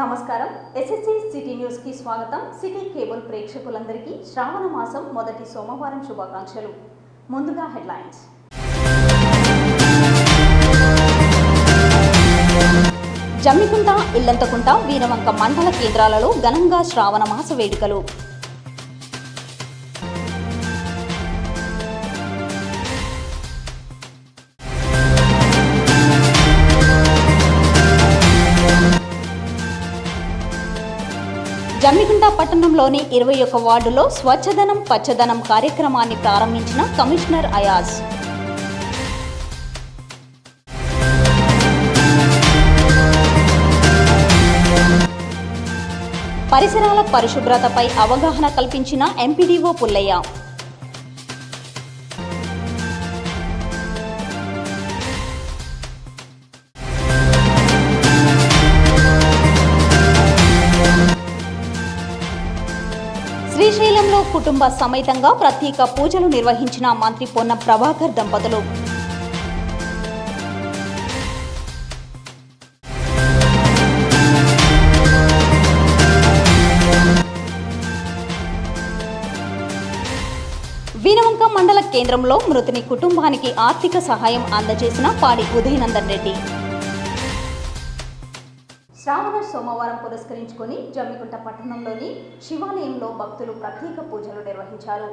నమస్కారం. SSC city న్యూస్కి స్వాగతం. సిటీ కేబుల్ ప్రేక్షకులందరికీ శ్రావణ మాసం మొదటి సోమవారం శుభాకాంక్షలు. ముందుగా హెడ్లైన్స్. జమ్మికుంట ఇల్లంతకుంట వీరవంక మండల కేంద్రాలలో ఘనంగా శ్రావణ మాస వేడుకలు. జమ్మిగుంట పట్టణంలోని ఇరవై ఒక్క వార్డులో స్వచ్ఛదనం పచ్చదనం కార్యక్రమాన్ని ప్రారంభించిన కమిషనర్ అయాజ్. పరిసరాల పరిశుభ్రతపై అవగాహన కల్పించిన ఎంపీడీఓ పుల్లయ్య. శ్రీశైలంలో కుటుంబ సమేతంగా ప్రత్యేక పూజలు నిర్వహించిన మంత్రి పొన్న ప్రభాకర్ దంపతులు. వినవంక మండల కేంద్రంలో మృతుని కుటుంబానికి ఆర్థిక సహాయం అందజేసిన పాడి ఉదయనందన్ రెడ్డి. శ్రావణ సోమవారం పురస్కరించుకొని జమ్మికుంట పట్టణంలోని శివాలయంలో భక్తులు ప్రత్యేక పూజలు నిర్వహించారు.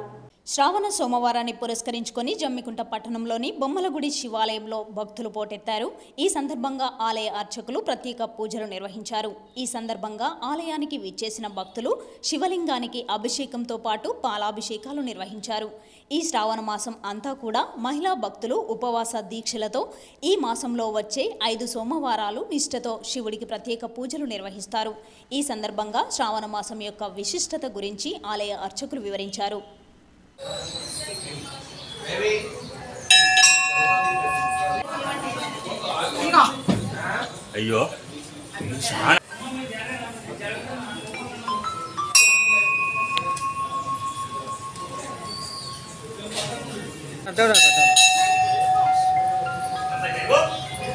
శ్రావణ సోమవారాన్ని పురస్కరించుకొని జమ్మికుంట పట్టణంలోని బొమ్మలగుడి శివాలయంలో భక్తులు పోటెత్తారు. ఈ సందర్భంగా ఆలయ అర్చకులు ప్రత్యేక పూజలు నిర్వహించారు. ఈ సందర్భంగా ఆలయానికి విచ్చేసిన భక్తులు శివలింగానికి అభిషేకంతో పాటు పాలాభిషేకాలు నిర్వహించారు. ఈ శ్రావణ మాసం అంతా కూడా మహిళా భక్తులు ఉపవాస దీక్షలతో ఈ మాసంలో వచ్చే ఐదు సోమవారాలు నిష్ఠతో శివుడికి ప్రత్యేక పూజలు నిర్వహిస్తారు. ఈ సందర్భంగా శ్రావణ మాసం యొక్క విశిష్టత గురించి ఆలయ అర్చకులు వివరించారు. అయ్యో. చాలా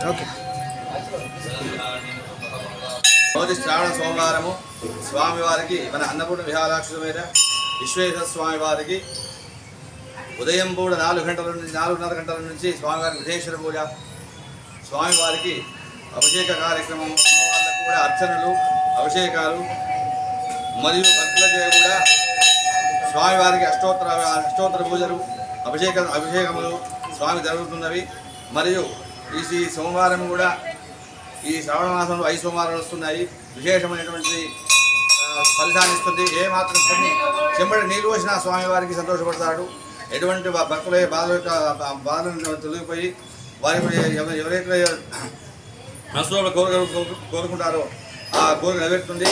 ఓకే శ్రావణ సోమవారము స్వామివారికి మన అన్నపూర్ణ విహారాక్షమైన విశ్వేశ్వర స్వామి వారికి ఉదయం కూడా నాలుగు గంటల నుంచి నాలుగున్నర గంటల నుంచి స్వామివారికి విధేశ్వర పూజ. స్వామివారికి అభిషేక కార్యక్రమం అమ్మవార్లకు కూడా అర్చనలు అభిషేకాలు మరియు భక్తులచే కూడా స్వామివారికి అష్టోత్తర అష్టోత్తర పూజలు అభిషేక అభిషేకములు స్వామి జరుగుతున్నవి. మరియు ఈ సోమవారం కూడా ఈ శ్రావణ మాసంలో ఐదు సోమవారాలు వస్తున్నాయి. విశేషమైనటువంటి ఫలితాన్ని ఇస్తుంది. ఏ మాత్రం కొన్ని చెంబడి నీళ్ళు వచ్చినా స్వామివారికి సంతోషపడతాడు. ఎటువంటి భక్తుల బాధ యొక్క బాధలను తొలగిపోయి వారి ఎవరైతే మనసులో కోరు- కోరుకుంటారో ఆ కోరిక నెరవేరుతుంది.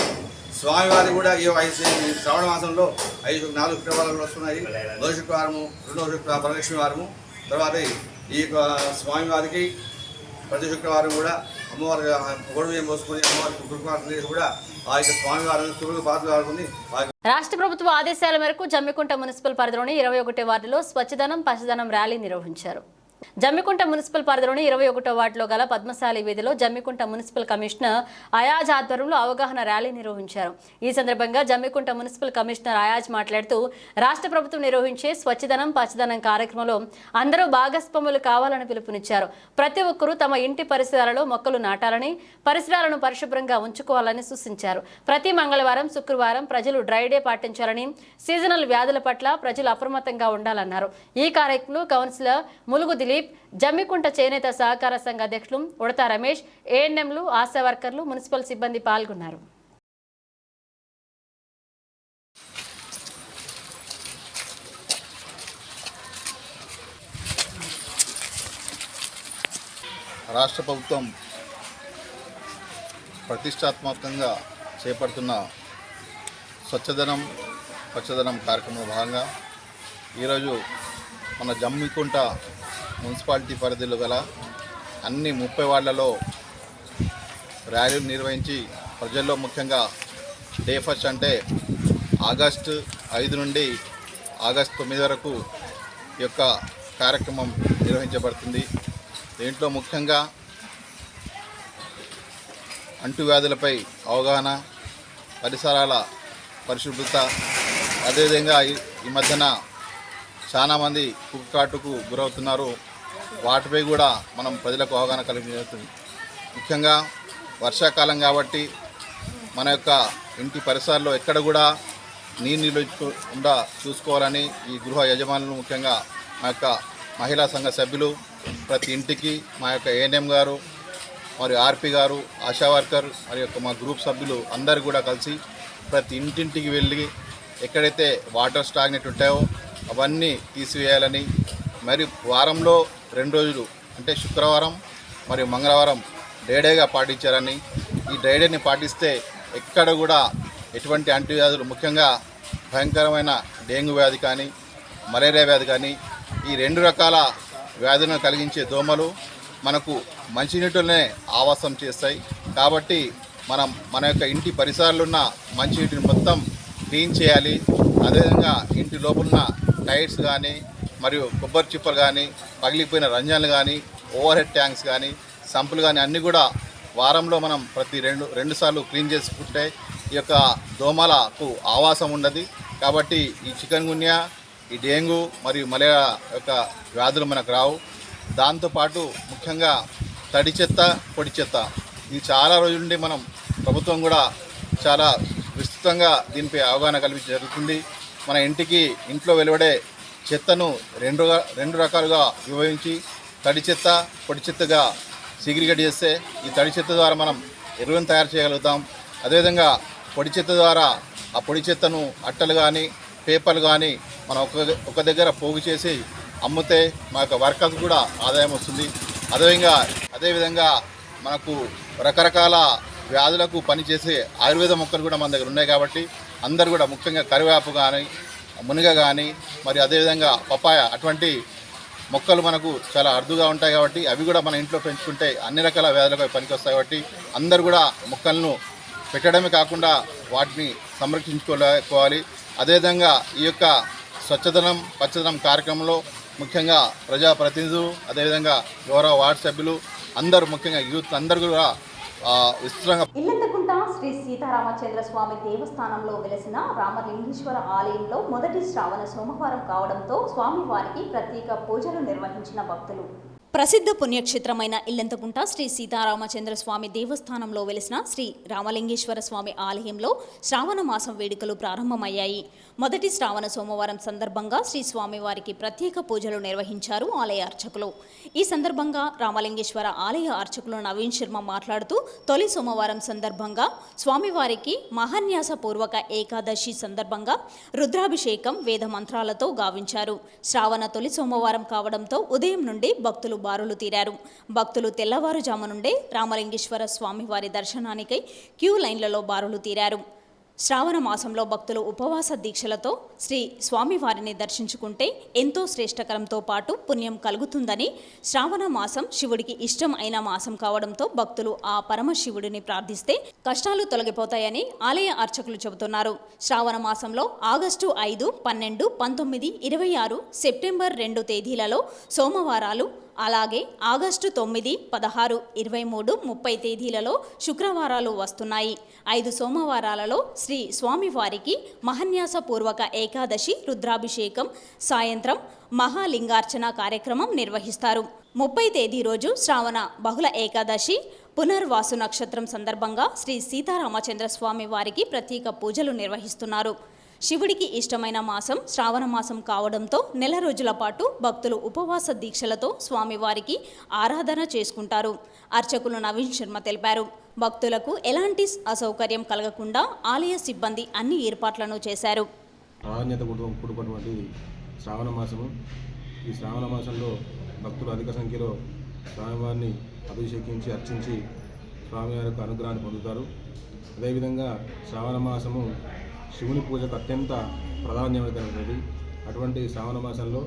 స్వామివారి కూడా ఈ ఐదు ఈ శ్రావణ మాసంలో ఐదు నాలుగు శుక్రవారాలు వస్తున్నాయి. మొదటి శుక్రవారము రెండవ శుక్రవారం వరలక్ష్మి వారము. తర్వాత ఈ స్వామివారికి ప్రతి శుక్రవారం కూడా అమ్మవారి గొడవ ఏం పోసుకొని అమ్మవారికి కృపార్థం కూడా ఆ యొక్క స్వామివారిని శివుడు పాత్రలు ఆడుకుని రాష్ట్ర ప్రభుత్వ ఆదేశాల మేరకు జమ్మికుంట మున్సిపల్ పరిధిలోని ఇరవై ఒకటి వార్డులో స్వచ్ఛదనం పచ్చదనం ర్యాలీ నిర్వహించారు. జమ్మికుంట మున్సిపల్ పరిధిలోని ఇరవై ఒకటో వార్డులో గల పద్మశాలి వీధిలో జమ్మికుంట మున్సిపల్ కమిషనర్ అయాజ్ ఆధ్వర్యంలో అవగాహన ర్యాలీ నిర్వహించారు. ఈ సందర్భంగా జమ్మికుంట మున్సిపల్ కమిషనర్ అయాజ్ మాట్లాడుతూ రాష్ట్ర ప్రభుత్వం నిర్వహించే స్వచ్ఛదనం పచ్చదనం కార్యక్రమంలో అందరూ భాగస్వాములు కావాలని పిలుపునిచ్చారు. ప్రతి ఒక్కరూ తమ ఇంటి పరిసరాలలో మొక్కలు నాటాలని పరిసరాలను పరిశుభ్రంగా ఉంచుకోవాలని సూచించారు. ప్రతి మంగళవారం శుక్రవారం ప్రజలు డ్రై డే పాటించాలని సీజనల్ వ్యాధుల పట్ల ప్రజలు అప్రమత్తంగా ఉండాలన్నారు. ఈ కార్యక్రమంలో కౌన్సిలర్ ములుగు దిలీప్ జమ్మికుంట చేనేత సహకార సంఘ అధ్యక్షులు ఉడతా రమేష్ ఏఎన్ఎంలు ఆశా వర్కర్లు మున్సిపల్ సిబ్బంది పాల్గొన్నారు. రాష్ట్ర ప్రభుత్వం ప్రతిష్టాత్మకంగా చేపడుతున్న స్వచ్ఛదనం పచ్చదనం కార్యక్రమంలో భాగంగా ఈరోజు మన జమ్మికుంట మున్సిపాలిటీ పరిధిలో గల అన్ని ముప్పై వార్డులలో ర్యాలీలు నిర్వహించి ప్రజల్లో ముఖ్యంగా డే ఫస్ట్ అంటే ఆగస్టు ఐదు నుండి ఆగస్టు తొమ్మిది వరకు యొక్క కార్యక్రమం నిర్వహించబడుతుంది. దీంట్లో ముఖ్యంగా అంటువ్యాధులపై అవగాహన పరిసరాల పరిశుభ్రత అదేవిధంగా ఈ- ఈ మధ్యన చాలామంది కుక్కాటుకు గురవుతున్నారు. వాటిపై కూడా మనం ప్రజలకు అవగాహన కలిగించేస్తుంది ముఖ్యంగా వర్షాకాలం కాబట్టి మన యొక్క ఇంటి పరిసరాల్లో ఎక్కడ కూడా నీరు నిలువకుండా చూసుకోవాలని ఈ గృహ యజమానులు ముఖ్యంగా మా యొక్క మహిళా సంఘ సభ్యులు ప్రతి ఇంటికి మా యొక్క ఏఎన్ఎం గారు మరియు ఆర్పి గారు ఆశా వర్కర్ మరి యొక్క మా గ్రూప్ సభ్యులు అందరు కూడా కలిసి ప్రతి ఇంటింటికి వెళ్ళి ఎక్కడైతే వాటర్ స్టాగ్నెట్ ఉంటాయో అవన్నీ తీసివేయాలని మరి వారంలో రెండు రోజులు అంటే శుక్రవారం మరియు మంగళవారం డైడేగా పాటించారని. ఈ డైడేని పాటిస్తే ఎక్కడ కూడా ఎటువంటి అంటువ్యాధులు ముఖ్యంగా భయంకరమైన డెంగ్యూ వ్యాధి కానీ మలేరియా వ్యాధి కానీ ఈ రెండు రకాల వ్యాధులను కలిగించే దోమలు మనకు మంచినీటిలోనే ఆవాసం చేస్తాయి. కాబట్టి మనం మన యొక్క ఇంటి పరిసరాల్లో ఉన్న మంచినీటిని మొత్తం క్లీన్ చేయాలి. అదేవిధంగా ఇంటి లోపల ఉన్న టైర్స్ కానీ మరియు కొబ్బరి చిప్పలు కానీ పగిలిపోయిన రంజన్లు కానీ ఓవర్ హెడ్ ట్యాంక్స్ కానీ సంపులు కానీ అన్నీ కూడా వారంలో మనం ప్రతి రెండు రెండు సార్లు క్లీన్ చేసుకుంటే ఈ యొక్క దోమలకు ఆవాసం ఉండదు. కాబట్టి ఈ చికెన్ గున్యా ఈ డెంగ్యూ మరియు మలేరియా యొక్క వ్యాధులు మనకు రావు. దాంతోపాటు ముఖ్యంగా తడి చెత్త పొడి చెత్త. ఇది చాలా రోజుల నుండి మనం ప్రభుత్వం కూడా చాలా విస్తృతంగా దీనిపై అవగాహన కల్పించ జరుగుతుంది. మన ఇంటికి ఇంట్లో వెలువడే చెత్తను రెండు రెండు రకాలుగా విభజించి తడి చెత్త పొడి చెత్తగా సిగ్రిగేట్ చేస్తే ఈ తడి చెత్త ద్వారా మనం ఎరువును తయారు చేయగలుగుతాం. అదేవిధంగా పొడి చెత్త ద్వారా ఆ పొడి చెత్తను అట్టలు కానీ పేపర్లు కానీ మనం ఒక ఒక దగ్గర పోగు చేసి అమ్మితే మా యొక్క వర్కర్స్ కూడా ఆదాయం వస్తుంది. అదేవిధంగా అదేవిధంగా మనకు రకరకాల వ్యాధులకు పనిచేసే ఆయుర్వేద మొక్కలు కూడా మన దగ్గర ఉన్నాయి కాబట్టి అందరు కూడా ముఖ్యంగా కరివేపు కానీ మునిగ కానీ మరి అదేవిధంగా పపాయ అటువంటి మొక్కలు మనకు చాలా అరుదుగా ఉంటాయి కాబట్టి అవి కూడా మన ఇంట్లో పెంచుకుంటే అన్ని రకాల వ్యాధులకు పనికి పనికొస్తాయి కాబట్టి అందరు కూడా మొక్కలను పెట్టడమే కాకుండా వాటిని సంరక్షించుకోలేకపోవాలి. అదేవిధంగా ఈ యొక్క స్వచ్ఛదనం పచ్చదనం కార్యక్రమంలో ముఖ్యంగా ప్రజాప్రతినిధులు అదేవిధంగా గౌరవ వార్డు సభ్యులు అందరూ ముఖ్యంగా యూత్ అందరూ కూడా విస్తృతంగా ఇల్లంతకుంట శ్రీ సీతారామచంద్ర స్వామి దేవస్థానంలో వెలసిన రామలింగేశ్వర ఆలయంలో మొదటి శ్రావణ సోమవారం కావడంతో స్వామివారికి ప్రత్యేక పూజలు నిర్వహించిన భక్తులు. ప్రసిద్ధ పుణ్యక్షేత్రమైన ఇల్లంతకుంట శ్రీ సీతారామచంద్ర స్వామి దేవస్థానంలో వెలిసిన శ్రీ రామలింగేశ్వర స్వామి ఆలయంలో శ్రావణ మాసం వేడుకలు ప్రారంభమయ్యాయి. మొదటి శ్రావణ సోమవారం సందర్భంగా శ్రీ స్వామివారికి ప్రత్యేక పూజలు నిర్వహించారు ఆలయ అర్చకులు. ఈ సందర్భంగా రామలింగేశ్వర ఆలయ అర్చకులు నవీన్ శర్మ మాట్లాడుతూ తొలి సోమవారం సందర్భంగా స్వామివారికి మహాన్యాస పూర్వక ఏకాదశి సందర్భంగా రుద్రాభిషేకం వేద మంత్రాలతో గావించారు. శ్రావణ తొలి సోమవారం కావడంతో ఉదయం నుండి భక్తులు బారులు తీరారు. భక్తులు తెల్లవారుజాము నుండే రామలింగేశ్వర స్వామివారి దర్శనానికై క్యూ లైన్లలో బారులు తీరారు. శ్రావణ మాసంలో భక్తులు ఉపవాస దీక్షలతో శ్రీ స్వామివారిని దర్శించుకుంటే ఎంతో శ్రేష్టకరంతో పాటు పుణ్యం కలుగుతుందని శ్రావణ మాసం శివుడికి ఇష్టం అయిన మాసం కావడంతో భక్తులు ఆ పరమశివుడిని ప్రార్థిస్తే కష్టాలు తొలగిపోతాయని ఆలయ అర్చకులు చెబుతున్నారు. శ్రావణ మాసంలో ఆగస్టు ఐదు పన్నెండు పంతొమ్మిది ఇరవై ఆరు సెప్టెంబర్ రెండు తేదీలలో సోమవారాలు అలాగే ఆగస్టు తొమ్మిది పదహారు ఇరవై మూడు ముప్పై తేదీలలో శుక్రవారాలు వస్తున్నాయి. ఐదు సోమవారాలలో శ్రీ స్వామివారికి మహన్యాసపూర్వక ఏకాదశి రుద్రాభిషేకం సాయంత్రం మహాలింగార్చన కార్యక్రమం నిర్వహిస్తారు. ముప్పై తేదీ రోజు శ్రావణ బహుళ ఏకాదశి పునర్వాసు నక్షత్రం సందర్భంగా శ్రీ సీతారామచంద్ర స్వామి వారికి ప్రత్యేక పూజలు నిర్వహిస్తున్నారు. శివుడికి ఇష్టమైన మాసం శ్రావణ మాసం కావడంతో నెల రోజుల పాటు భక్తులు ఉపవాస దీక్షలతో స్వామివారికి ఆరాధన చేసుకుంటారు. అర్చకులు నవీన్ శర్మ తెలిపారు. భక్తులకు ఎలాంటి అసౌకర్యం కలగకుండా ఆలయ సిబ్బంది అన్ని ఏర్పాట్లను చేశారు. ప్రాధాన్యత కూడుకున్నటువంటి శ్రావణ మాసము. ఈ శ్రావణ మాసంలో భక్తులు అధిక సంఖ్యలో స్వామివారిని అభిషేకించి అర్చించి స్వామివారి యొక్క అనుగ్రహాన్ని పొందుతారు. అదేవిధంగా శ్రావణ మాసము శివుని పూజకు అత్యంత ప్రాధాన్యమైనటువంటి అటువంటి శ్రావణ మాసంలో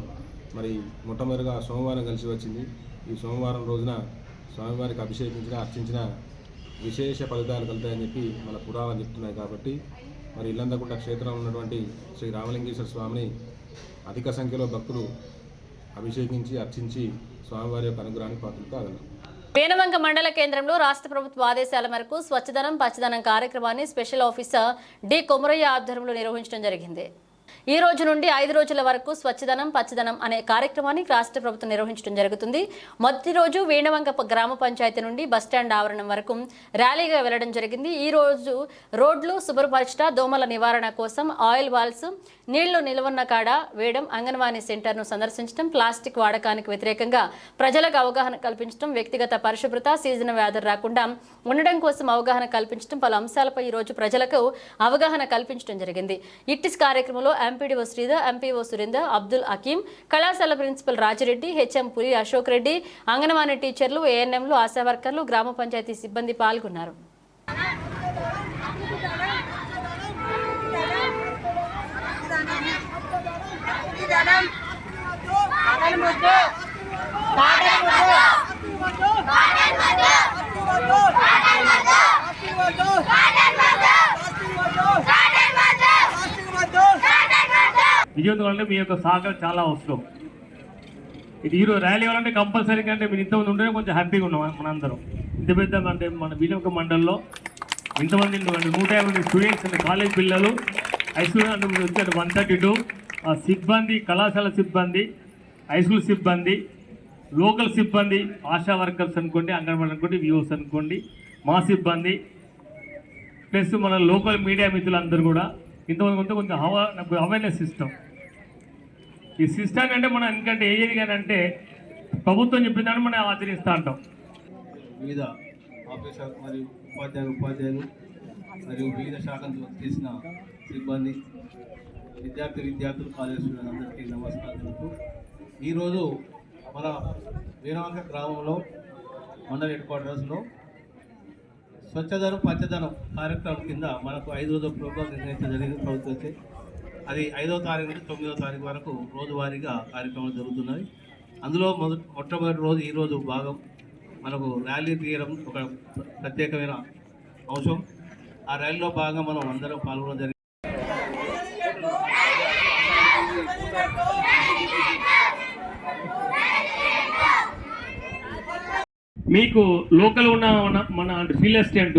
మరి మొట్టమొదటిగా సోమవారం కలిసి వచ్చింది. ఈ సోమవారం రోజున స్వామివారికి అభిషేకించిన అర్చించిన విశేష ఫలితాలు కలుగుతాయని చెప్పి మన పురాణాలు చెప్తున్నాయి కాబట్టి మరి ఇల్లందకుంట క్షేత్రంలో ఉన్నటువంటి శ్రీ రామలింగేశ్వర స్వామిని అధిక సంఖ్యలో భక్తులు అభిషేకించి అర్చించి స్వామివారి యొక్క అనుగ్రహానికి పాత్రలు కాగలరు. పేనవంక మండల కేంద్రంలో రాష్ట్ర ప్రభుత్వ ఆదేశాల మేరకు స్వచ్ఛదనం పచ్చదనం కార్యక్రమాన్ని స్పెషల్ ఆఫీసర్ డి కొమరయ్య ఆధ్వర్యంలో నిర్వహించడం జరిగింది. ఈ రోజు నుండి ఐదు రోజుల వరకు స్వచ్ఛదనం పచ్చదనం అనే కార్యక్రమాన్ని రాష్ట్ర ప్రభుత్వం నిర్వహించడం జరుగుతుంది. మొదటి రోజు వేణవంక గ్రామ పంచాయతీ నుండి బస్టాండ్ ఆవరణం వరకు ర్యాలీగా వెళ్ళడం జరిగింది. ఈ రోజు రోడ్లు శుభ్రపరచట దోమల నివారణ కోసం ఆయిల్ వాల్స్ నీళ్ళు నిల్వన్న కాడ వేయడం అంగన్వాడీ సెంటర్ను సందర్శించడం ప్లాస్టిక్ వాడకానికి వ్యతిరేకంగా ప్రజలకు అవగాహన కల్పించడం వ్యక్తిగత పరిశుభ్రత సీజన్ వ్యాధులు రాకుండా ఉండడం కోసం అవగాహన కల్పించడం పలు అంశాలపై ఈ రోజు ప్రజలకు అవగాహన కల్పించడం జరిగింది. ఇట్టిస్ కార్యక్రమంలో ఎంపీడీఓ శ్రీధర్ ఎంపీఓ సురేందర్ అబ్దుల్ అకీం కళాశాల ప్రిన్సిపల్ రాజిరెడ్డి హెచ్ఎం పురి అశోక్ రెడ్డి అంగన్వాడీ టీచర్లు ఏఎన్ఎంలు ఆశా వర్కర్లు గ్రామ పంచాయతీ సిబ్బంది పాల్గొన్నారు విజయవంతం అంటే మీ యొక్క సహకారం చాలా అవసరం. ఇది ఈరోజు ర్యాలీ కావాలంటే కంపల్సరీగా అంటే మీరు ఇంతమంది ఉంటేనే కొంచెం హ్యాపీగా ఉన్నాం మనందరం. ఇంత పెద్ద అంటే మన వినియోగ మండలంలో ఇంతమంది నూట యాభై మంది స్టూడెంట్స్ అంటే కాలేజ్ పిల్లలు హై స్కూల్ అంటే వచ్చారు వన్ థర్టీ టూ సిబ్బంది కళాశాల సిబ్బంది హై స్కూల్ సిబ్బంది లోకల్ సిబ్బంది ఆశా వర్కర్స్ అనుకోండి అంగన్వాడీ అనుకోండి వ్యూస్ అనుకోండి మా సిబ్బంది ప్లస్ మన లోకల్ మీడియా మిత్రులందరూ కూడా ఇంతమంది కొంత కొంచెం అవేర్నెస్ ఇస్తాం ఈ సిస్టమ్ అంటే మనం ఎందుకంటే ఏది కానీ అంటే ప్రభుత్వం చెప్పిందని మనం ఆచరిస్తూ ఉంటాం వివిధ ఆఫీసర్ మరియు ఉపాధ్యాయులు ఉపాధ్యాయులు మరియు వివిధ శాఖలు చేసిన సిబ్బంది విద్యార్థి విద్యార్థులు కాలేజ్ అందరికీ నమస్కారం తెలుపుతూ ఈరోజు మన వీరవంక గ్రామంలో మండల హెడ్ క్వార్టర్స్లో స్వచ్ఛదనం పచ్చదనం కార్యక్రమం కింద మనకు ఐదు రోజుల ప్రోగ్రాం నిర్ణయించడం జరిగింది. ప్రభుత్వం అది ఐదో తారీఖు నుంచి తొమ్మిదో తారీఖు వరకు రోజువారీగా కార్యక్రమాలు జరుగుతున్నాయి. అందులో మొదటి మొట్టమొదటి రోజు ఈరోజు భాగం మనకు ర్యాలీ తీయడం ఒక ప్రత్యేకమైన అంశం. ఆ ర్యాలీలో భాగంగా మనం అందరం పాల్గొనడం జరిగింది. మీకు లోకల్ ఉన్న మన- మన అంటే ఫీల్ ఎస్టెంట్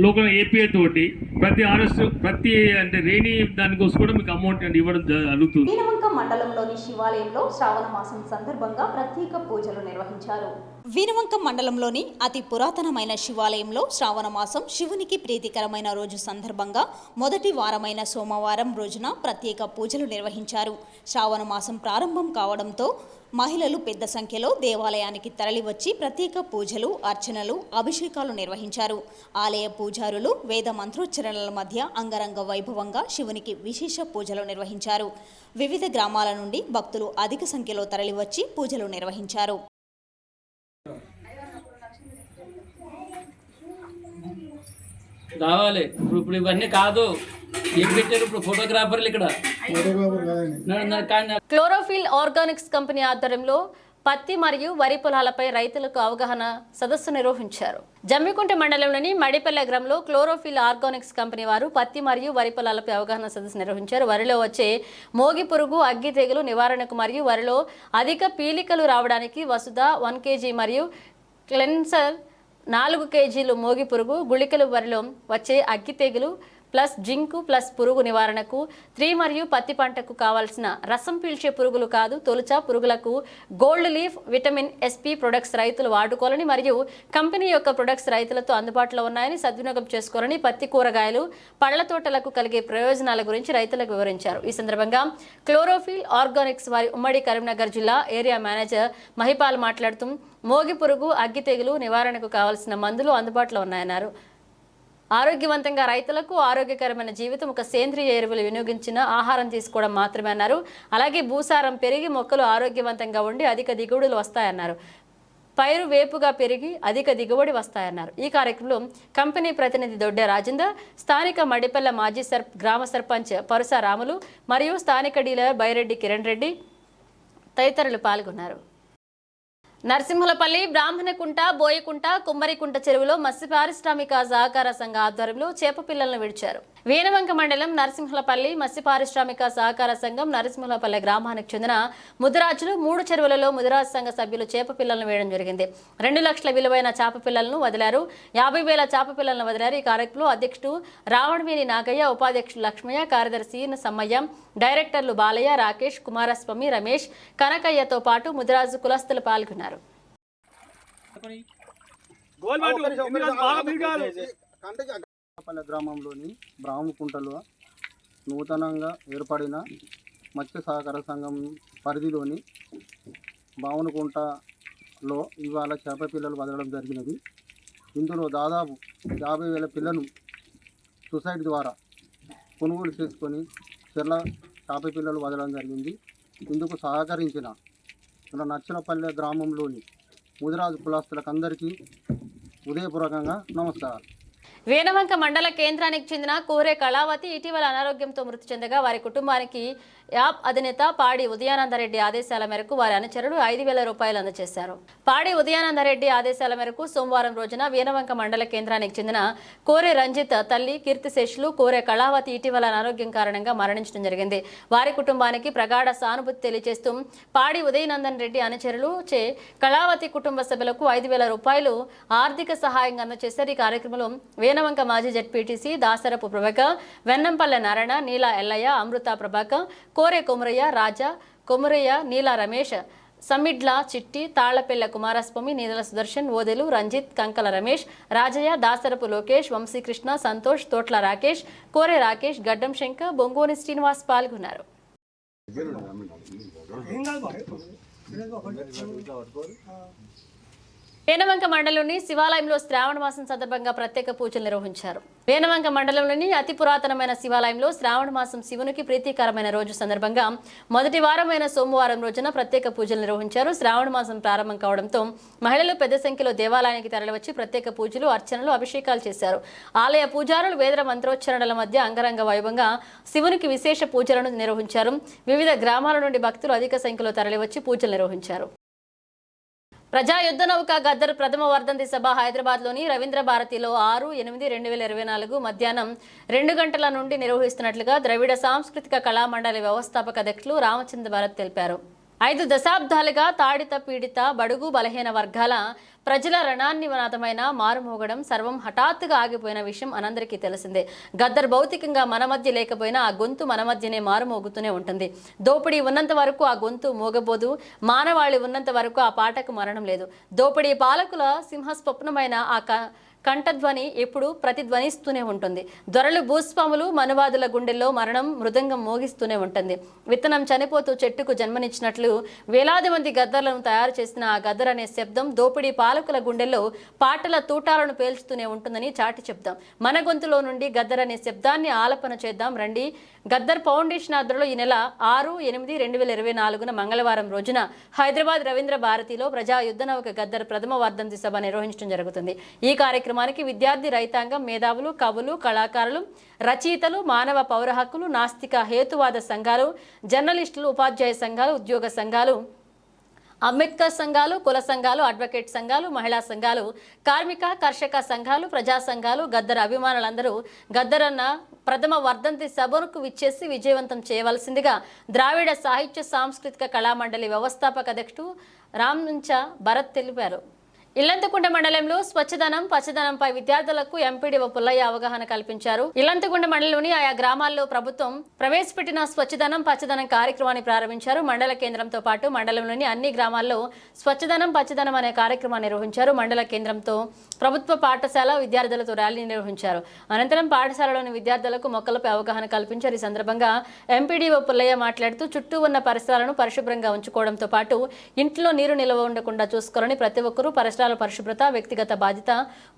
లోకల్ ఏపీఐ తోటి ప్రతి ఆర్ఎస్ ప్రతి అంటే రేణి దానికోసం కూడా మీకు అమౌంట్ అంటే ఇవ్వడం జరుగుతుంది. వీనవంక మండలంలోని శివాలయంలో శ్రావణ మాసం సందర్భంగా ప్రత్యేక పూజలు నిర్వహించారు. వీనవంక మండలంలోని అతి పురాతనమైన శివాలయంలో శ్రావణ మాసం శివునికి ప్రీతికరమైన రోజు సందర్భంగా మొదటి వారమైన సోమవారం రోజున ప్రత్యేక పూజలు నిర్వహించారు. శ్రావణ మాసం ప్రారంభం కావడంతో మహిళలు పెద్ద సంఖ్యలో దేవాలయానికి తరలివచ్చి ప్రత్యేక పూజలు అర్చనలు అభిషేకాలు నిర్వహించారు. ఆలయ పూజారులు వేద మంత్రోచ్చరణల మధ్య అంగరంగ వైభవంగా శివునికి విశేష పూజలు నిర్వహించారు. వివిధ గ్రామాల నుండి భక్తులు అధిక సంఖ్యలో తరలివచ్చి పూజలు నిర్వహించారు. రావాలి ఇప్పుడు ఇప్పుడు ఇవన్నీ కాదు. ఏం పెట్టారు ఇప్పుడు ఫోటోగ్రాఫర్లు ఇక్కడ? నా- నా- కానీ క్లోరోఫిల్ ఆర్గానిక్స్ కంపెనీ ఆధ్వర్యంలో పత్తి మరియు వరి పొలాలపై రైతులకు అవగాహన సదస్సు నిర్వహించారు. జమ్మికుంట మండలంలోని మడిపల్లె గ్రామంలో క్లోరోఫిల్ ఆర్గానిక్స్ కంపెనీ వారు పత్తి మరియు వరి పొలాలపై అవగాహన సదస్సు నిర్వహించారు. వరిలో వచ్చే మోగి పురుగు అగ్గి తెగులు నివారణకు మరియు వరిలో అధిక పీలికలు రావడానికి వసుధ వన్ కేజీ మరియు క్లెన్సర్ నాలుగు కేజీలు మోగి పురుగు గుళికలు వరిలో వచ్చే అగ్గి తెగులు ప్లస్ జింకు ప్లస్ పురుగు నివారణకు త్రీ మరియు పత్తి పంటకు కావాల్సిన రసం పీల్చే పురుగులు కాదు తొలుచ పురుగులకు gold leaf vitamin SP products రైతులు వాడుకోవాలని మరియు కంపెనీ యొక్క ప్రొడక్ట్స్ రైతులతో అందుబాటులో ఉన్నాయని సద్వినియోగం చేసుకోవాలని పత్తి కూరగాయలు పళ్ళ తోటలకు కలిగే ప్రయోజనాల గురించి రైతులకు వివరించారు. ఈ సందర్భంగా క్లోరోఫిల్ ఆర్గానిక్స్ వారి ఉమ్మడి కరీంనగర్ జిల్లా ఏరియా మేనేజర్ మహిపాల్ మాట్లాడుతూ మోగి పురుగు అగ్గి తెగులు నివారణకు కావాల్సిన మందులు అందుబాటులో ఉన్నాయన్నారు. ఆరోగ్యవంతంగా రైతులకు ఆరోగ్యకరమైన జీవితం ఒక సేంద్రియ ఎరువులు వినియోగించిన ఆహారం తీసుకోవడం మాత్రమే అన్నారు. అలాగే భూసారం పెరిగి మొక్కలు ఆరోగ్యవంతంగా ఉండి అధిక దిగుబడులు వస్తాయన్నారు. పైరు వేపుగా పెరిగి అధిక దిగుబడి వస్తాయన్నారు. ఈ కార్యక్రమంలో కంపెనీ ప్రతినిధి దొడ్డ రాజేందర్ స్థానిక మడిపల్ల మాజీ సర్ గ్రామ సర్పంచ్ పరుస రాములు మరియు స్థానిక డీలర్ బైరెడ్డి కిరణ్ రెడ్డి తదితరులు పాల్గొన్నారు. నరసింహులపల్లి బ్రాహ్మణకుంట బోయకుంట కుమ్మరికుంట చెరువులో మత్స్య పారిశ్రామిక సహకార సంఘ ఆధ్వర్యంలో చేప పిల్లలను విడిచారు. వేనవంక మండలం నరసింహులపల్లి మత్స్య పారిశ్రామిక సహకార సంఘం నరసింహులపల్లి గ్రామానికి చెందిన ముదిరాజులు మూడు చెరువులలో ముదిరాజు సంఘ సభ్యులు చేప పిల్లలను వేయడం జరిగింది. రెండు లక్షల విలువైన చేప పిల్లలను వదిలారు. యాభై వేల చేప పిల్లలను వదిలారు. ఈ కార్యక్రమంలో అధ్యక్షుడు రావణవేణి నాగయ్య ఉపాధ్యక్షుడు లక్ష్మయ్య కార్యదర్శి సమ్మయ్య డైరెక్టర్లు బాలయ్య రాకేష్ కుమారస్వామి రమేష్ కనకయ్యతో పాటు ముదిరాజు కులస్తులు పాల్గొన్నారు. పల్లె గ్రామంలోని బ్రాహ్మకుంటలో నూతనంగా ఏర్పడిన మత్స్య సహకార సంఘం పరిధిలోని బావనకుంటలో ఇవాళ చేప పిల్లలు వదలడం జరిగినది. ఇందులో దాదాపు యాభై వేల పిల్లలు సొసైటీ ద్వారా కొనుగోలు చేసుకొని చెర్ల చేప పిల్లలు వదలడం జరిగింది. ఇందుకు సహకరించిన మన నచ్చలపల్లె గ్రామంలోని ముదిరాజు కులాస్తులకు అందరికీ ఉదయపూర్వకంగా నమస్కారం వేనవంక మండల కేంద్రానికి చెందిన కోరే కళావతి ఇటీవల అనారోగ్యంతో మృతి చెందగా వారి కుటుంబానికి యాప్ అధినేత పాడి ఉదయానందరెడ్డి ఆదేశాల మేరకు వారి అనుచరుడు ఐదు వేల రూపాయలు అందజేశారు. పాడి ఉదయానందరెడ్డి ఆదేశాల మేరకు సోమవారం రోజున వేనవంక మండల కేంద్రానికి చెందిన కోరే రంజిత్ తల్లి కీర్తిశేషులు కోరే కళావతి ఇటీవల అనారోగ్యం కారణంగా మరణించడం జరిగింది. వారి కుటుంబానికి ప్రగాఢ సానుభూతి తెలియజేస్తూ పాడి ఉదయనందన్ రెడ్డి అనుచరులు చే కళావతి కుటుంబ సభ్యులకు ఐదు వేల రూపాయలు ఆర్థిక సహాయంగా అందజేశారు. ఈ కార్యక్రమంలో వేనవంక మాజీ జడ్పీటీసీ దాసరపు ప్రభాకర్ వెన్నంపల్లె నారాయణ నీల ఎల్లయ్య అమృత ప్రభాకర్ కోరే కొమరయ్య రాజా కొమరయ్య నీలా రమేష్ సమిడ్ల చిట్టి తాళ్ళపెల్ల కుమారస్వామి నీదల సుదర్శన్ ఓదెలు రంజిత్ కంకల రమేష్ రాజయ్య దాసరపు లోకేష్ వంశీకృష్ణ సంతోష్ తోట్ల రాకేష్ కోరే రాకేష్ గడ్డం శంకర్ బొంగోని శ్రీనివాస్ పాల్గొన్నారు. వేనవంక మండలంలోని శివాలయంలో శ్రావణ మాసం సందర్భంగా ప్రత్యేక పూజలు నిర్వహించారు. వేనవంక మండలంలోని అతి పురాతనమైన శివాలయంలో శ్రావణ మాసం శివునికి ప్రీతికరమైన రోజు సందర్భంగా మొదటి వారమైన సోమవారం రోజున ప్రత్యేక పూజలు నిర్వహించారు. శ్రావణ మాసం ప్రారంభం కావడంతో మహిళలు పెద్ద సంఖ్యలో దేవాలయానికి తరలివచ్చి ప్రత్యేక పూజలు అర్చనలు అభిషేకాలు చేశారు. ఆలయ పూజారులు వేద మంత్రోచ్చరణల మధ్య అంగరంగ వైభవంగా శివునికి విశేష పూజలను నిర్వహించారు. వివిధ గ్రామాల నుండి భక్తులు అధిక సంఖ్యలో తరలివచ్చి పూజలు నిర్వహించారు. ప్రజా యుద్ధ నౌక గద్దర్ ప్రథమ వర్ధంతి సభ హైదరాబాద్లోని రవీంద్ర భారతిలో ఆరు ఎనిమిది రెండు వేల ఇరవై నాలుగు మధ్యాహ్నం రెండు గంటల నుండి నిర్వహిస్తున్నట్లుగా ద్రవిడ సాంస్కృతిక కళామండలి వ్యవస్థాపక అధ్యక్షులు రామచంద్ర భారత్ తెలిపారు. ఐదు దశాబ్దాలుగా తాడిత పీడిత బడుగు బలహీన వర్గాల ప్రజల రణాన్నివనాథమైన మారుమోగడం సర్వం హఠాత్తుగా ఆగిపోయిన విషయం అనందరికీ తెలిసిందే. గద్దర్ భౌతికంగా మన మధ్య లేకపోయినా ఆ గొంతు మన మధ్యనే మారుమోగుతూనే ఉంటుంది. దోపిడీ ఉన్నంత వరకు ఆ గొంతు మోగబోదు. మానవాళి ఉన్నంత వరకు ఆ పాటకు మరణం లేదు. దోపిడీ పాలకుల సింహస్వప్నమైన ఆ క కంఠధ్వని ఎప్పుడు ప్రతిధ్వనిస్తూనే ఉంటుంది. దొరలు భూస్వాములు మనువాదుల గుండెల్లో మరణం మృదంగం మోగిస్తూనే ఉంటుంది. విత్తనం చనిపోతూ చెట్టుకు జన్మనిచ్చినట్లు వేలాది మంది గద్దర్లను తయారు చేసిన ఆ గద్దర్ అనే శబ్దం దోపిడీ పాలకుల గుండెల్లో పాటల తూటాలను పేల్చుతూనే ఉంటుందని చాటి చెప్దాం. మన గొంతులో నుండి గద్దర్ అనే శబ్దాన్ని ఆలపన చేద్దాం. రండి. గద్దర్ ఫౌండేషన్ ఆధ్వర్యంలో ఈ నెల ఆరు ఎనిమిది రెండు వేల ఇరవై నాలుగున మంగళవారం రోజున హైదరాబాద్ రవీంద్ర భారతిలో ప్రజా యుద్ధ గద్దర్ ప్రథమ వర్ధంతి సభ నిర్వహించడం జరుగుతుంది. ఈ కార్యక్రమానికి విద్యార్థి రైతాంగం మేధావులు కవులు కళాకారులు రచయితలు మానవ పౌర హక్కులు నాస్తిక హేతువాద సంఘాలు జర్నలిస్టులు ఉపాధ్యాయ సంఘాలు ఉద్యోగ సంఘాలు అంబేద్కర్ సంఘాలు కుల సంఘాలు అడ్వకేట్ సంఘాలు మహిళా సంఘాలు కార్మిక కర్షక సంఘాలు ప్రజా సంఘాలు గద్దర అభిమానులందరూ గద్దరన్న ప్రథమ వర్ధంతి సభకు విచ్చేసి విజయవంతం చేయవలసిందిగా ద్రావిడ సాహిత్య సాంస్కృతిక కళామండలి వ్యవస్థాపక అధ్యక్షుడు రామ్నుంచ భరత్ తెలిపారు. ఇల్లంతకుంట మండలంలో స్వచ్ఛదనం పచ్చదనంపై విద్యార్థులకు ఎంపీడీఓ పుల్లయ్య అవగాహన కల్పించారు. ఇల్లంతకుంట మండలంలోని ఆయా గ్రామాల్లో ప్రభుత్వం ప్రవేశపెట్టిన స్వచ్ఛదనం పచ్చదనం కార్యక్రమాన్ని ప్రారంభించారు. మండల కేంద్రంతో పాటు మండలంలోని అన్ని గ్రామాల్లో స్వచ్ఛదనం పచ్చదనం అనే కార్యక్రమాన్ని నిర్వహించారు. మండల కేంద్రంతో ప్రభుత్వ పాఠశాల విద్యార్థులతో ర్యాలీ నిర్వహించారు. అనంతరం పాఠశాలలోని విద్యార్థులకు మొక్కలపై అవగాహన కల్పించారు. ఈ సందర్భంగా ఎంపీడీఓ పుల్లయ్య మాట్లాడుతూ చుట్టూ ఉన్న పరిసరాలను పరిశుభ్రంగా ఉంచుకోవడంతో పాటు ఇంట్లో నీరు నిల్వ ఉండకుండా చూసుకోవాలని ప్రతి ఒక్కరూ పరిసరాల పరిశుభ్రత వ్యక్తిగత బాధ్యత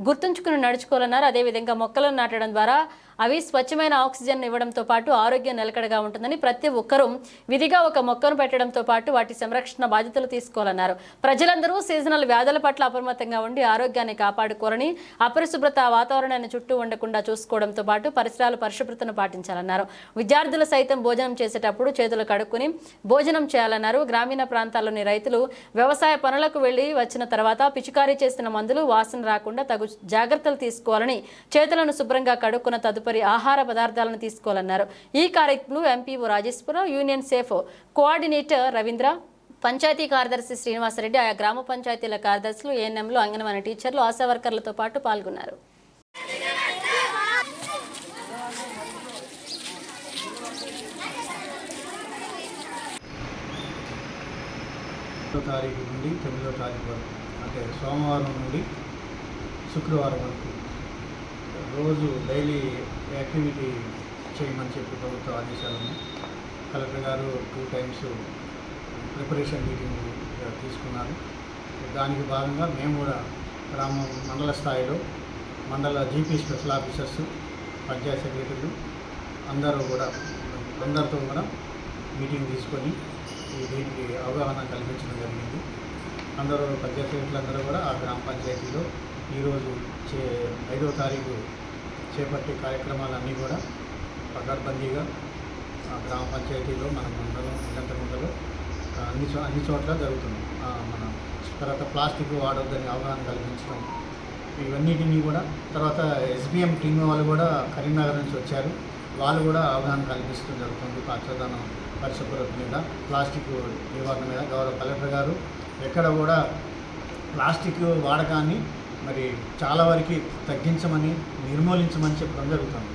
గుర్తుంచుకుని నడుచుకోవాలన్నారు. అదేవిధంగా మొక్కలను నాటడం ద్వారా అవి స్వచ్ఛమైన ఆక్సిజన్ ఇవ్వడంతో పాటు ఆరోగ్యం నిలకడగా ఉంటుందని ప్రతి ఒక్కరూ విధిగా ఒక మొక్కను పెట్టడంతో పాటు వాటి సంరక్షణ బాధ్యతలు తీసుకోవాలన్నారు. ప్రజలందరూ సీజనల్ వ్యాధుల పట్ల అప్రమత్తంగా ఉండి ఆరోగ్యాన్ని కాపాడుకోరని అపరిశుభ్రత వాతావరణాన్ని చుట్టూ ఉండకుండా చూసుకోవడంతో పాటు పరిసరాలు పరిశుభ్రతను పాటించాలన్నారు. విద్యార్థులు సైతం భోజనం చేసేటప్పుడు చేతులు కడుక్కుని భోజనం చేయాలన్నారు. గ్రామీణ ప్రాంతాల్లోని రైతులు వ్యవసాయ పనులకు వెళ్ళి వచ్చిన తర్వాత పిచికారీ చేసిన మందులు వాసన రాకుండా తగు జాగ్రత్తలు తీసుకోవాలని చేతులను శుభ్రంగా కడుక్కున్న తదుపరి ఆహార పదార్థాలను తీసుకోవాలన్నారు. ఈ కార్యక్రమంలో MPO Rajeshwar Rao union safe coordinator Ravindra panchayat కార్యదర్శి శ్రీనివాసరెడ్డి ఆయా గ్రామ పంచాయతీల కార్యదర్శులు ఏఎన్ఎంలు అంగన్వాడీ టీచర్లు ఆశా వర్కర్లతో పాటు పాల్గొన్నారు. తారీఖు నుండి తొమ్మిదో తారీఖు వరకు అంటే సోమవారం నుండి శుక్రవారం వరకు రోజు డైలీ యాక్టివిటీ చేయమని చెప్పి ప్రభుత్వ ఆదేశాలు ఉన్నాయి. కలెక్టర్ గారు టూ టైమ్స్ ప్రిపరేషన్ మీటింగ్ తీసుకున్నారు. దానికి భాగంగా మేము కూడా గ్రామం మండల స్థాయిలో మండల జీపీ స్పెషల్ ఆఫీసర్స్ పంచాయత్ సెక్రటరీలు అందరూ కూడా అందరితో కూడా మీటింగ్ తీసుకొని దీనికి అవగాహన కల్పించడం జరిగింది. అందరూ పంచాయత్ సెక్రటరీలు అందరూ కూడా ఆ గ్రామ పంచాయతీలో ఈరోజు చే ఐదో తారీఖు చేపట్టే కార్యక్రమాలన్నీ కూడా పకడ్బందీగా గ్రామ పంచాయతీలో మన మండలం గంట ముందలో అన్ని చో అన్ని చోట్ల జరుగుతుంది. మన తర్వాత ప్లాస్టిక్ వాడొద్దని అవగాహన కల్పించడం ఇవన్నిటినీ కూడా తర్వాత ఎస్బిఎం టీం వాళ్ళు కూడా కరీంనగర్ నుంచి వచ్చారు. వాళ్ళు కూడా అవగాహన కల్పిస్తూ జరుగుతుంది. పచ్చదనం పరిశుభ్రత మీద ప్లాస్టిక్ నివారణ మీద. గౌరవ కలెక్టర్ గారు ఎక్కడ కూడా ప్లాస్టిక్ వాడకాన్ని మరి చాలా వరకు తగ్గించమని నిర్మూలించమని చెప్పడం జరుగుతుంది.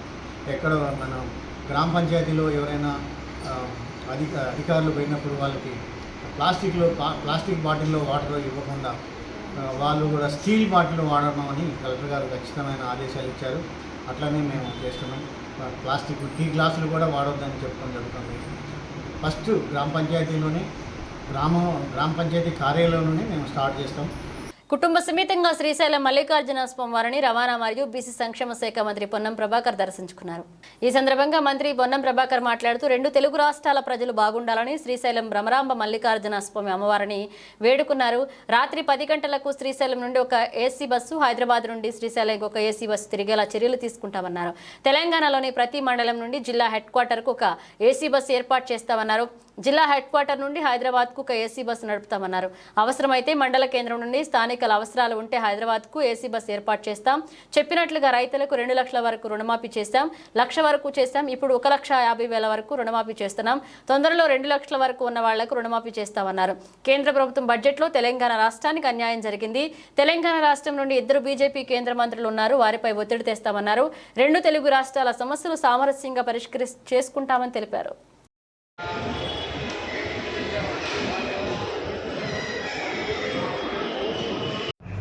ఎక్కడ మనం గ్రామ పంచాయతీలో ఎవరైనా అధిక అధికారులు పోయినప్పుడు వాళ్ళకి ప్లాస్టిక్లో ప్లాస్టిక్ బాటిల్లో వాటర్ ఇవ్వకుండా వాళ్ళు కూడా స్టీల్ బాటిల్ వాడడం అని కలెక్టర్ గారు ఖచ్చితమైన ఆదేశాలు ఇచ్చారు. అట్లనే మేము చేస్తున్నాం. ప్లాస్టిక్ టీ గ్లాసులు కూడా వాడొద్దని చెప్పడం జరుగుతుంది. ఫస్ట్ గ్రామ పంచాయతీలోనే గ్రామం గ్రామ పంచాయతీ కార్యాలయంలోనే మేము స్టార్ట్ చేస్తాం. కుటుంబ సమేతంగా శ్రీశైలం మల్లికార్జున స్వామి వారిని రవాణా మరియు బీసీ సంక్షేమ శాఖ మంత్రి పొన్నం ప్రభాకర్ దర్శించుకున్నారు. ఈ సందర్భంగా మంత్రి పొన్నం ప్రభాకర్ మాట్లాడుతూ రెండు తెలుగు రాష్ట్రాల ప్రజలు బాగుండాలని శ్రీశైలం భ్రమరాంబ మల్లికార్జున స్వామి అమ్మవారిని వేడుకున్నారు. రాత్రి పది గంటలకు శ్రీశైలం నుండి ఒక ఏసీ బస్సు హైదరాబాద్ నుండి శ్రీశైలంకి ఒక ఏసీ బస్సు తిరిగేలా చర్యలు తీసుకుంటామన్నారు. తెలంగాణలోని ప్రతి మండలం నుండి జిల్లా హెడ్ క్వార్టర్కు ఒక ఏసీ బస్సు ఏర్పాటు చేస్తామన్నారు. జిల్లా హెడ్ క్వార్టర్ నుండి హైదరాబాద్కు ఒక ఏసీ బస్సు నడుపుతామన్నారు. అవసరమైతే మండల కేంద్రం నుండి స్థానికల అవసరాలు ఉంటే హైదరాబాద్కు ఏసీ బస్సు ఏర్పాటు చేస్తాం. చెప్పినట్లుగా రైతులకు రెండు లక్షల వరకు రుణమాఫీ చేస్తాం. లక్ష వరకు చేస్తాం. ఇప్పుడు ఒక లక్ష యాభై వేల వరకు రుణమాఫీ చేస్తున్నాం. తొందరలో రెండు లక్షల వరకు ఉన్న వాళ్ళకు రుణమాఫీ చేస్తామన్నారు. కేంద్ర ప్రభుత్వం బడ్జెట్లో తెలంగాణ రాష్ట్రానికి అన్యాయం జరిగింది. తెలంగాణ రాష్ట్రం నుండి ఇద్దరు బీజేపీ కేంద్ర మంత్రులు ఉన్నారు. వారిపై ఒత్తిడి తెస్తామన్నారు. రెండు తెలుగు రాష్ట్రాల సమస్యలు సామరస్యంగా పరిష్కరి చేసుకుంటామని తెలిపారు.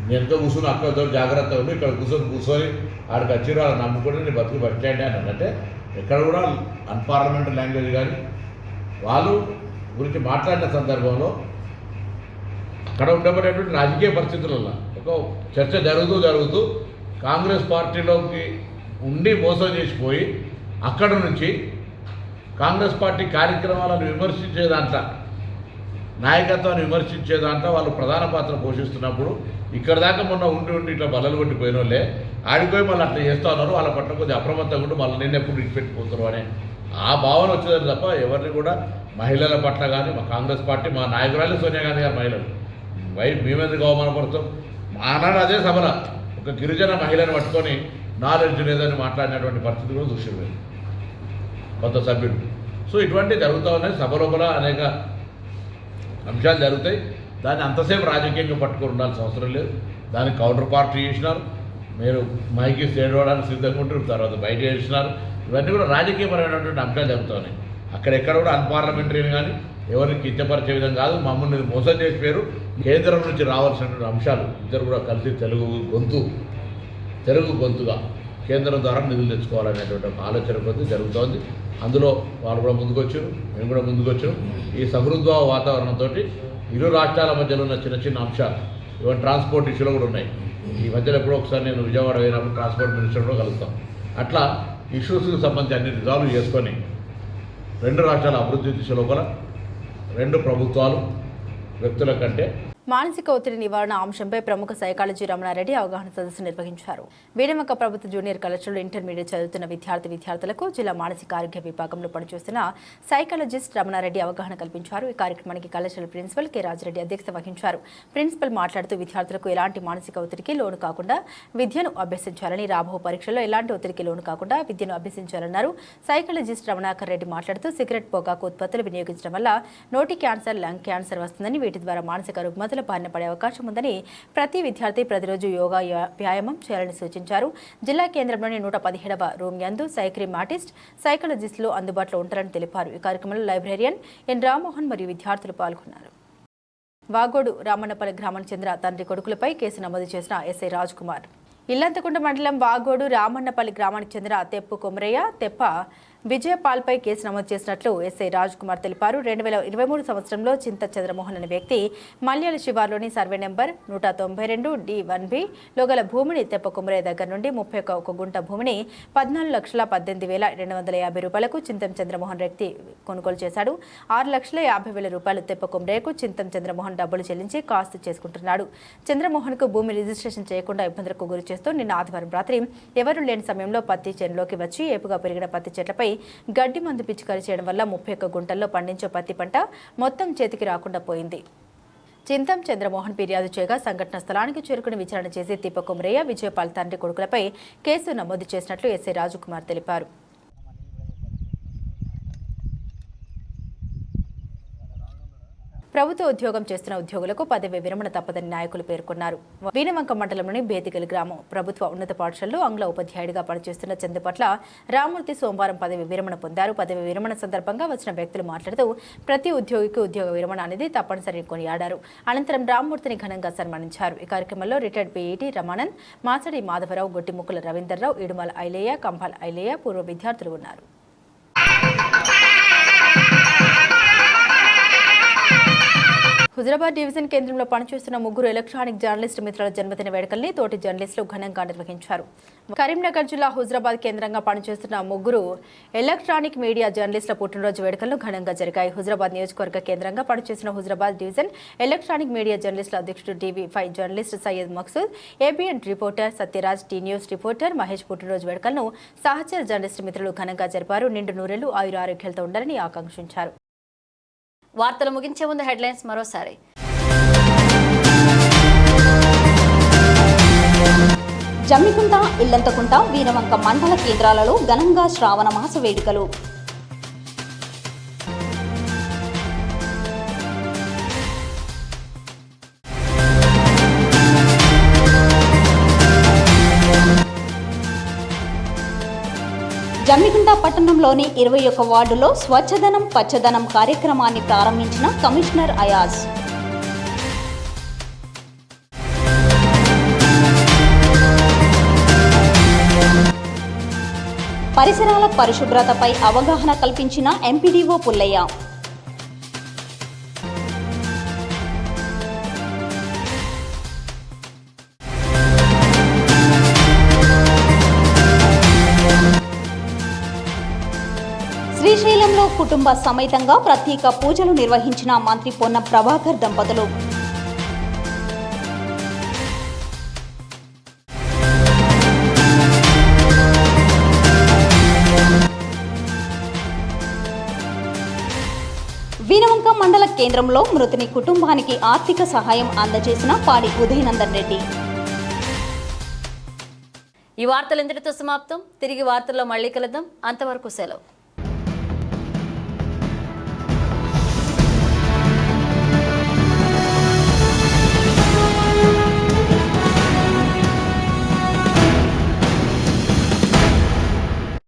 నేనుతో కూర్చుని అక్కతో జాగ్రత్త ఉండి ఇక్కడ కూర్చొని కూర్చొని ఆడికి వచ్చి వాళ్ళు నమ్ముకొని నేను బతుకు బస్ స్టాండ్ అని అంటే ఎక్కడ కూడా అన్పార్లమెంటరీ లాంగ్వేజ్ కానీ వాళ్ళు గురించి మాట్లాడిన సందర్భంలో అక్కడ ఉండబడేటువంటి రాజకీయ పరిస్థితులలో ఒక చర్చ జరుగుతూ జరుగుతూ కాంగ్రెస్ పార్టీలోకి ఉండి మోసం చేసిపోయి అక్కడ నుంచి కాంగ్రెస్ పార్టీ కార్యక్రమాలను విమర్శించేదంట నాయకత్వాన్ని విమర్శించేదంట వాళ్ళు ప్రధాన పాత్ర పోషిస్తున్నప్పుడు ఇక్కడ దాకా మొన్న ఉండి ఉండి ఇట్లా బల్లలు కొట్టిపోయినోళ్ళే ఆడిపోయి మళ్ళీ అట్లా చేస్తా ఉన్నారు వాళ్ళ పట్ల కొద్దిగా అప్రమత్తంగా ఉంటూ మళ్ళీ నేను ఎప్పుడు విడిచిపెట్టిపోతారు అనే. ఆ భావన వచ్చేదని తప్ప ఎవరిని కూడా మహిళల పట్ల కానీ మా కాంగ్రెస్ పార్టీ మా నాయకురాలు సోనియా గాంధీ గారు మహిళలు. వై మేమెందుకు అవమానపడతాం నాన్న అదే సభల ఒక గిరిజన మహిళను పట్టుకొని నాలెడ్జ్ లేదని మాట్లాడినటువంటి పరిస్థితి కూడా చూసాం కొంత సభ్యుడు. సో ఇటువంటి జరుగుతూ ఉన్నాయి. సభ లోపల అనేక అంశాలు జరుగుతాయి. దాన్ని అంతసేపు రాజకీయంగా పట్టుకొని ఉండాల్సిన అవసరం లేదు. దానికి కౌంటర్ పార్టీ చేసినారు. మీరు మైకి చేయడానికి సిద్ధంగా ఉంటారు తర్వాత బయట చేసినారు. ఇవన్నీ కూడా రాజకీయపరమైనటువంటి అంశాలు చెబుతున్నాయి అక్కడెక్కడ కూడా అన్పార్లమెంటరీని కానీ ఎవరిని కించపరిచే విధంగా కాదు. మమ్మల్ని మోసం చేసి పేరు కేంద్రం నుంచి రావాల్సినటువంటి అంశాలు ఇద్దరు కూడా కలిసి తెలుగు గొంతు తెలుగు గొంతుగా కేంద్రం ద్వారా నిధులు తెచ్చుకోవాలనేటువంటి ఒక ఆలోచన కొద్ది జరుగుతోంది. అందులో వాళ్ళు కూడా ముందుకొచ్చారు. మేము కూడా ముందుకొచ్చాం. ఈ సమృద్ధ వాతావరణంతో ఇరు రాష్ట్రాల మధ్యలో ఉన్న చిన్న చిన్న అంశాలు. ఇవన్నీ ట్రాన్స్పోర్ట్ ఇష్యూలో కూడా ఉన్నాయి. ఈ మధ్యలో ఎప్పుడో ఒకసారి నేను విజయవాడ పోయినప్పుడు ట్రాన్స్పోర్ట్ మినిస్టర్ కూడా కలుస్తాం అట్లా ఇష్యూస్కి సంబంధించి అన్ని రిజాల్వ్ చేసుకొని రెండు రాష్ట్రాల అభివృద్ధి దిశ లోపల రెండు ప్రభుత్వాలు వ్యక్తుల కంటే మానసిక ఒత్తిడి నివారణ అంశంపై ప్రముఖ సైకాలజీ రమణారెడ్డి అవగాహన సదస్సు నిర్వహించారు. వేడమక ప్రభుత్వ జూనియర్ కళాశాలలో ఇంటర్మీడియట్ చదువుతున్న విద్యార్థి విద్యార్థులకు జిల్లా మానసిక ఆరోగ్య విభాగంలో పనిచేస్తున్న సైకాలజిస్ట్ రమణారెడ్డి అవగాహన కల్పించారు. ఈ కార్యక్రమానికి కళాశాల ప్రిన్సిపల్ కె రాజరెడ్డి అధ్యక్షత వహించారు. ప్రిన్సిపల్ మాట్లాడుతూ విద్యార్థులకు ఎలాంటి మానసిక ఒత్తిడికి లోను కాకుండా విద్యను అభ్యసించాలని రాబో పరీక్షల్లో ఎలాంటి ఒత్తిడికి లోను కాకుండా విద్యను అభ్యసించాలన్నారు. సైకాలజిస్ట్ రమణాకర్ రెడ్డి మాట్లాడుతూ సిగరెట్ పొగాకు ఉత్పత్తులు వినియోగించడం వల్ల నోటి క్యాన్సర్ లంగ్ క్యాన్సర్ వస్తుందని వీటి ద్వారా మానసిక రుగ్మతలు బారిన పడే అవకాశం ఉందని ప్రతి విద్యార్థి ప్రతిరోజు యోగా వ్యాయామం చేయాలని సూచించారు. జిల్లా కేంద్రంలోని నూట పదిహేడవ రూమ్ యందు సైక్రీమ్ ఆర్టిస్ట్ సైకాలజిస్టులు అందుబాటులో ఉంటారని తెలిపారు. ఈ కార్యక్రమంలో లైబ్రేరియన్ ఎన్. రామ్మోహన్ మరియు విద్యార్థులు పాల్గొన్నారు. వాగోడు రామన్నపల్లి గ్రామానికి చెందిన తండ్రి కొడుకులపై కేసు నమోదు చేసిన ఎస్ఐ రాజ్ కుమార్ ఇల్లంతకుంట మండలం వాగోడు రామన్నపల్లి గ్రామానికి చెందిన తెప్పు కొమరయ్య తెప్ప విజయపాల్పై కేసు నమోదు చేసినట్లు ఎస్ఐ రాజ్ కుమార్ తెలిపారు. రెండు వేల ఇరవై మూడు సంవత్సరంలో చింత చంద్రమోహన్ అనే వ్యక్తి మల్యాల శివార్లోని సర్వే నెంబర్ నూట తొంభై రెండు డి వన్ బిలో గల భూమిని తెప్పకుమరే దగ్గర నుండి ముప్పై ఒక ఒక గుంట భూమిని పద్నాలుగు లక్షల పద్దెనిమిది వేల రెండు వందల యాభై రూపాయలకు చింతం చంద్రమోహన్ వ్యక్తి కొనుగోలు చేశాడు. ఆరు లక్షల యాభై వేల రూపాయలు తెప్పకుమరేకు చింతం చంద్రమోహన్ డబ్బులు చెల్లించి కాస్తు చేసుకుంటున్నాడు. చంద్రమోహన్కు భూమి రిజిస్ట్రేషన్ చేయకుండా ఇబ్బందులకు గురి చేస్తూ నిన్న ఆదివారం రాత్రి ఎవరూ లేని సమయంలో పత్తి చేనులోకి వచ్చి ఏపుగా పెరిగిన పత్తి చెట్లపై గడ్డి మందు పిచికారీ చేయడం వల్ల ముప్పై ఒక్క గుంటల్లో పండించే పత్తి పంట మొత్తం చేతికి రాకుండా పోయింది. చింతం చంద్రమోహన్ ఫిర్యాదు చేయగా సంఘటన స్థలానికి చేరుకుని విచారణ చేసి దీపకుమరయ్య విజయపాల్ తండ్రి కొడుకులపై కేసు నమోదు చేసినట్లు ఎస్ఐ రాజుకుమార్ తెలిపారు. ప్రభుత్వ ఉద్యోగం చేస్తున్న ఉద్యోగులకు పదవి విరమణ తప్పదని నాయకులు పేర్కొన్నారు. వీణవంక మండలంలోని బేతిగల్ గ్రామం ప్రభుత్వ ఉన్నత పాఠశాలలో ఆంగ్ల ఉపాధ్యాయుడిగా పనిచేస్తున్న చందుపట్ల రామూర్తి సోమవారం పదవి విరమణ పొందారు. పదవి విరమణ సందర్భంగా వచ్చిన వ్యక్తులు మాట్లాడుతూ ప్రతి ఉద్యోగికి ఉద్యోగ విరమణ అనేది తప్పనిసరి కొనియాడారు. అనంతరం రామూర్తిని ఘనంగా సన్మానించారు. ఈ కార్యక్రమంలో రిటైర్డ్ పీఈటీ రమానంద్ మాసడి మాధవరావు గొట్టిముక్కుల రవీందర్రావు ఇడుమల ఐలేయ కంభాల్ ఐలేయ పూర్వ విద్యార్థులు ఉన్నారు. హుజరాబాద్ డివిజన్ కేంద్రంలో పనిచేస్తున్న ముగ్గురు ఎలక్ట్రానిక్ జర్నలిస్ట్ మిత్రుల జన్మదిన వేడుకల్ని తోటి జర్నలిస్టులు ఘనంగా నిర్వహించారు. కరీంనగర్ జిల్లా హుజరాబాద్ కేంద్రంగా పనిచేస్తున్న ముగ్గురు ఎలక్ట్రానిక్ మీడియా జర్నలిస్టుల పుట్టినరోజు వేడుకలు ఘనంగా జరిగాయి. హుజరాబాద్ నియోజకవర్గ కేంద్రంగా పనిచేస్తున్న హుజరాబాద్ డివిజన్ ఎలక్ట్రానిక్ మీడియా జర్నలిస్టుల అధ్యక్షుడు DV five journalist Syed Maqsood ABN reporter Satyaraj T news reporter Mahesh పుట్టినరోజు వేడుకలను సహచర జర్నలిస్ట్ మిత్రులు ఘనంగా జరిపారు. నిండు నూరెలు ఆయుర ఆరోగ్యాలతో ఉండాలని ఆకాంక్షించారు. వార్తలు ముగించే ముందు హెడ్లైన్స్ మరోసారి. జమ్మికుంట ఇల్లంతకుంట వీరవంక మండల కేంద్రాలలో ఘనంగా శ్రావణ మాస వేడుకలు. జమ్మికుంట పట్టణంలోని ఇరవై ఒక్క వార్డులో స్వచ్ఛదనం పచ్చదనం కార్యక్రమాన్ని ప్రారంభించిన కమిషనర్ అయాజ్. పరిసరాల పరిశుభ్రతపై అవగాహన కల్పించిన ఎంపీడీఓ పుల్లయ్య. కుటుంబ సమేతంగా ప్రత్యేక పూజలు నిర్వహించిన మంత్రి పొన్న ప్రభాకర్ దంపతులు. వినవంక మండల కేంద్రంలో మృతుని కుటుంబానికి ఆర్థిక సహాయం అందజేసిన పాడి ఉదయనందన్ రెడ్డి. ఈ వార్తలు ఇంతటితో సమాప్తం. తిరిగి వార్తల్లో మళ్ళీ కలుద్దాం. అంతవరకు సెలవు.